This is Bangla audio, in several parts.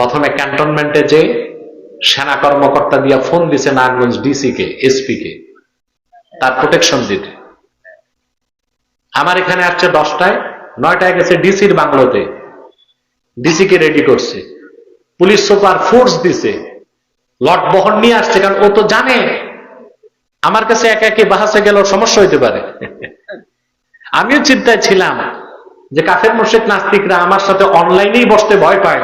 প্রথমে ক্যান্টনমেন্টে যে সেনা কর্মকর্তা দিয়া ফোন দিছে নারায়ণগঞ্জ ডিসি কে এসপি কে তার প্রোটেকশন দিতে। আমার এখানে আসছে দশটায়, নয়টায় গেছে ডিসির বাংলোতে। ডিসি কে রেডি করছে। পুলিশ সুপার ফোর্স দিছে। লট বহন নিয়ে আসছে, কারণ ও তো জানে। আমার কাছে একা একে বাহাসে গেলেও সমস্যা হইতে পারে। আমিও চিন্তায় ছিলাম যে কাফের মোশেক নাস্তিকরা আমার সাথে অনলাইনেই বসতে ভয় পায়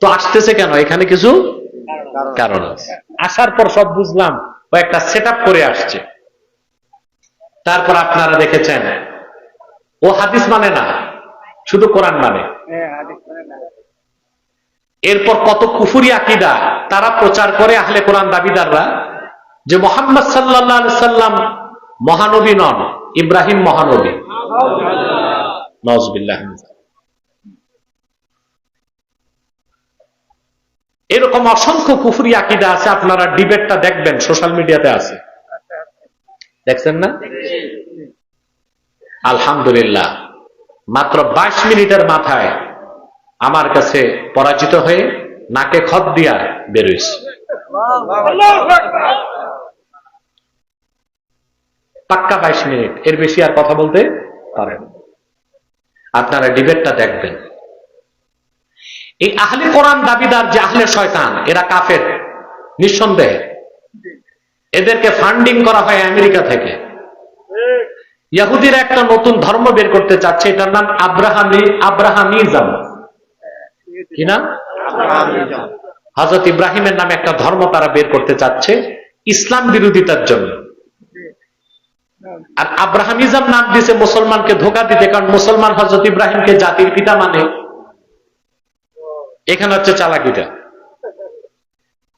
তো আসতেছে কেন? এখানে কিছু কারণ আছে। আসার পর সব বুঝলাম ও একটা সেট করে আসছে। তারপর আপনারা দেখেছেন ও হাদিস মানে না শুধু কোরআন মানে। এরপর কত কুফুরি আকিদা তারা প্রচার করে আহলে কোরআন দাবিদাররা যে মোহাম্মদ সাল্লাহ সাল্লাম মহানবী নন ইব্রাহিম মহানবী। নজবিল্লাহ এরকম অসংখ্য কুফুরি আকিদা আছে, আপনারা ডিবেটটা দেখবেন, সোশ্যাল মিডিয়াতে আছে। দেখছেন না? আলহামদুলিল্লাহ। মাত্র বাইশ মিনিটের মাথায় আমার কাছে পরাজিত হয়ে নাকে খত দিয়া বেরোইছে পাক্কা বাইশ মিনিট, এর বেশি আর কথা বলতে পারেন আপনারা ডিবেটটা দেখবেন। এই আহলে কোরআন দাবিদার যে আহলে শয়তান, এরা কাফের, নিঃসন্দেহে। এদেরকে ফান্ডিং করা হয় আমেরিকা থেকে। ইয়াহুদিরা একটা নতুন ধর্ম বের করতে চাচ্ছে, এটার নাম আব্রাহামি, আব্রাহামিজম। কি নাম? হজরত ইব্রাহিমের নামে একটা ধর্ম তারা বের করতে চাচ্ছে, ইসলাম বিরোধিতার জন্য। আর আব্রাহামিজম নাম দিছে মুসলমানকে ধোকা দিতে, কারণ মুসলমান হজরত ইব্রাহিমকে জাতির পিতা মানে। এখানে হচ্ছে চালাকিটা।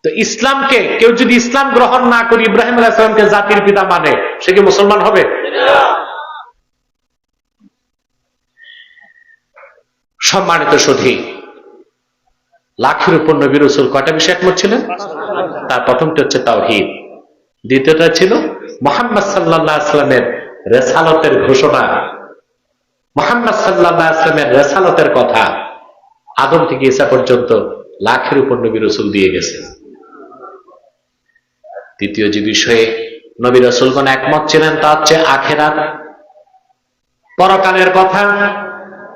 তো ইসলামকে, কেউ যদি ইসলাম গ্রহণ না করে ইব্রাহিম আলাহিসামকে জাতির পিতা মানে সে কি মুসলমান হবে? সম্মানিত সধী লাখের উপর নবী রসুল কয়টা বিষয় একমত ছিলেন? তার প্রথমটি হচ্ছে তাওহিদ। দ্বিতীয়টা ছিল মোহাম্মদ সাল্লাহ আসলামের রেসালতের ঘোষণা। মোহাম্মদ সাল্লাহ আসলামের রেসালতের কথা। আদম থেকে ইসা পর্যন্ত লাখের উপর নবী রসুল দিয়ে গেছেন তৃতীয় যে বিষয়ে নবী রসুলগণ একমত ছিলেন তা হচ্ছে আখেরাত। পরকালের কথা।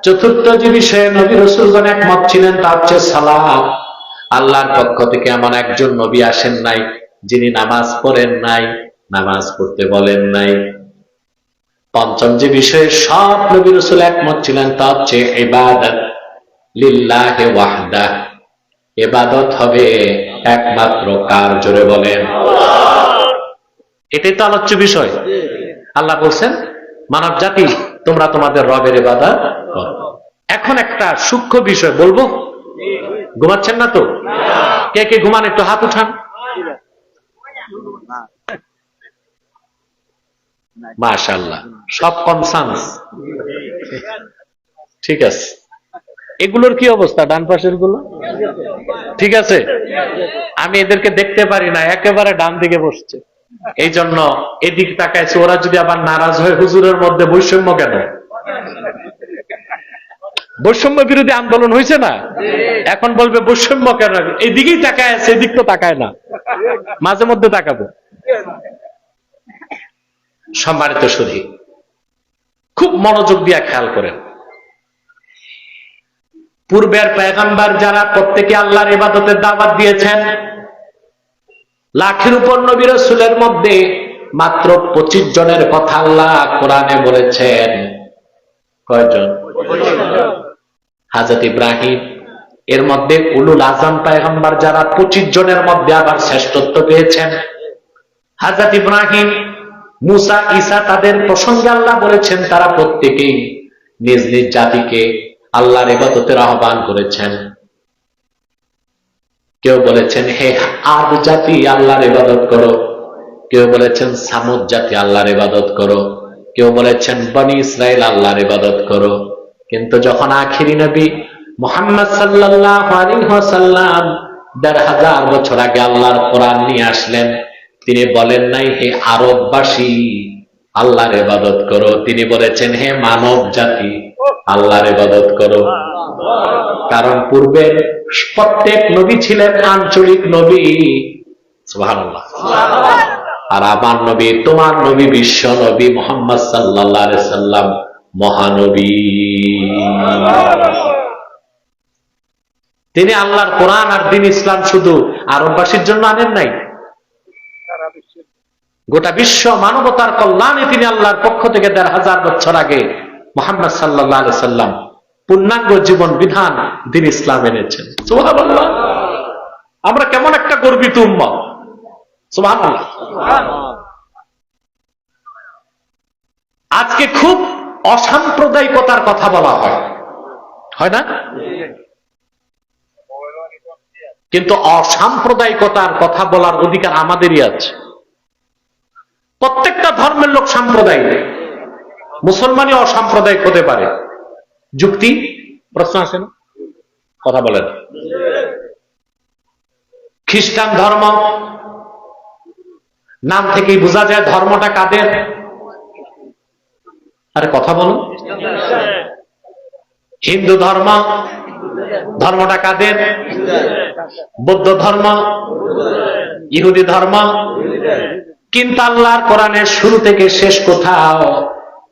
চতুর্থ যে বিষয়ে নবী রসুলগণ একমত ছিলেন তা হচ্ছে সালাম আল্লাহর পক্ষ থেকে এমন একজন নবী আসেন নাই যিনি নামাজ পড়েন নাই, নামাজ পড়তে বলেন নাই। পঞ্চম যে বিষয়ে সব নবী রসুল একমত ছিলেন তা হচ্ছে ইবাদত। লিল্লাহে ওয়াহদা। এবাদত হবে একমাত্র কার, জোরে বলেন। এটাই তো আলোচ্য বিষয়। আল্লাহ বলছেন মানব জাতি তোমরা তোমাদের রবের এবাদত করো। এখন একটা সূক্ষ্ম বিষয় বলব। ঘুমাচ্ছেন না তো? কে কে ঘুমান, একটু হাত উঠান। মাশাল্লাহ সব কনসান্স ঠিক আছে। এগুলোর কি অবস্থা, ডান পাশেরগুলো ঠিক আছে। আমি এদেরকে দেখতে পারি না, একেবারে ডান দিকে বসছে। এই জন্য এদিক তাকাইছে, ওরা যদি আবার নারাজ হয়, হুজুরের মধ্যে বৈষম্য কেন? বৈষম্য বিরোধী আন্দোলন হয়েছে না? এখন বলবে বৈষম্য কেন? এইদিকেই তাকায় আছে, এদিক তো তাকায় না। মাঝে মধ্যে তাকাবো। সম্মানিত সুধী খুব মনোযোগ দিয়া খেয়াল করেন। পূর্বের পেগাম্বার যারা প্রত্যেকে আল্লাহর ইবাদতের দাওয়াত দিয়েছেন, লাখের উপর নবী রসুলের মধ্যে মাত্র পঁচিশ জনের কথা আল্লাহ কোরআনে বলেছেন। কয়জন? হাজরত ইব্রাহিম। এর মধ্যে উলুল আজম পায়গম্বার যারা পঁচিশ জনের মধ্যে আবার শ্রেষ্ঠত্ব পেয়েছেন। হাজরত ইব্রাহিম, মুসা, ঈসা তাদের প্রসঙ্গে আল্লাহ বলেছেন, তারা প্রত্যেকেই নিজ নিজ জাতিকে আল্লাহর ইবাদতের আহ্বান করেছেন। কেউ বলেছেন, হে আদ জাতি, আল্লাহর ইবাদত করো। কেউ বলেছেন, সামুদ জাতি, আল্লাহর ইবাদত করো। কেউ বলেছেন, বনি ইসরায়েল, আল্লাহর ইবাদত করো। কিন্তু যখন আখিরি নবী মোহাম্মদ ওয়াসাল্লাম দেড় হাজার বছর আগে আল্লাহর কোরআন নিয়ে আসলেন, তিনি বলেন নাই, হে আরববাসী, আল্লাহর ইবাদত করো। তিনি বলেছেন, হে মানব জাতি আল্লাহর ইবাদত করো। কারণ পূর্বে প্রত্যেক নবী ছিলেন আঞ্চলিক নবী। সুবহানাল্লাহ। আর আমার নবী, তোমার নবী বিশ্ব নবী মোহাম্মদ সাল্লাল্লাহু আলাইহি সাল্লাম মহানবী। তিনি আল্লাহর কোরআন আর দিন ইসলাম শুধু আরববাসীর জন্য আনেন নাই। গোটা বিশ্ব মানবতার কল্যাণে তিনি আল্লাহর পক্ষ থেকে দেড় হাজার বছর আগে মোহাম্মদ সাল্লাহ আলি সাল্লাম পূর্ণাঙ্গ জীবন বিধান দিন ইসলাম এনেছেন। আমরা কেমন একটা উম্মত। সুবহানাল্লাহ। আজকে খুব অসাম্প্রদায়িকতার কথা বলা হয় না? কিন্তু অসাম্প্রদায়িকতার কথা বলার অধিকার আমাদেরই আছে। প্রত্যেকটা ধর্মের লোক সাম্প্রদায়িক। মুসলমানই অসাম্প্রদায়িক হতে পারে। যুক্তি? প্রশ্ন আছে না? কথা বলেন। খ্রিস্টান ধর্ম? নাম থেকেই বোঝা যায় ধর্মটা কাদের। আরে কথা বলুন। হিন্দু ধর্ম? ধর্মটা কাদের? বৌদ্ধ ধর্ম? ইহুদি ধর্ম? কিন্তু আল্লাহর কোরআনের শুরু থেকে শেষ কোথাও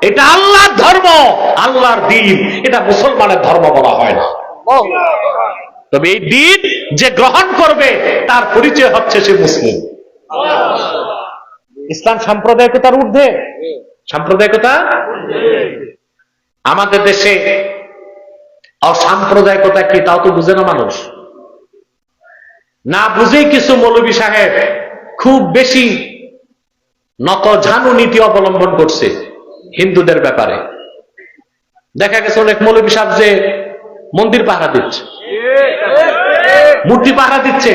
এটা আল্লাহর ধর্ম আল্লাহর দিন। এটা মুসলমানের ধর্ম বলা হয় না। তবে এই দিন যে গ্রহণ করবে তার পরিচয় হচ্ছে সে মুসলিম। ইসলাম সাম্প্রদায়িকতার ঊর্ধ্বে। সাম্প্রদায়িকতা? আমাদের দেশে অসাম্প্রদায়িকতা কি তাও তো বুঝে না মানুষ। না বুঝেই কিছু মৌলবী সাহেব খুব বেশি নত ঝানু নীতি অবলম্বন করছে। হিন্দুদের ব্যাপারে। দেখা গেছে অনেক মৌলবী সাহেব যে মন্দির পাহারা দিচ্ছে। মূর্তি পাহারা দিচ্ছে।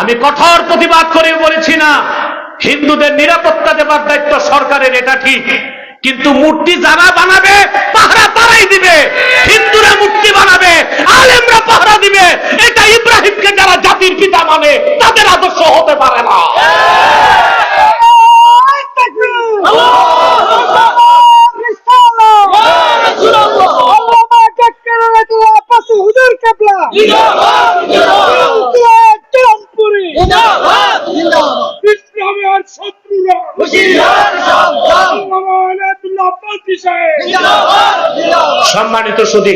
আমি কঠোর প্রতিবাদ করে বলেছি না, হিন্দুদের নিরাপত্তা দেবার দায়িত্ব সরকারের, এটা ঠিক। কিন্তু মূর্তি যারা বানাবে, পাহারা তারাই দিবে হিন্দুরা মূর্তি বানাবে আলেমরা পাহারা দিবে এটা ইব্রাহিমকে যারা জাতির পিতা মানে তাদের আদর্শ হতে পারে না ইসলামের শত্রুরা। সম্মানিত সুদী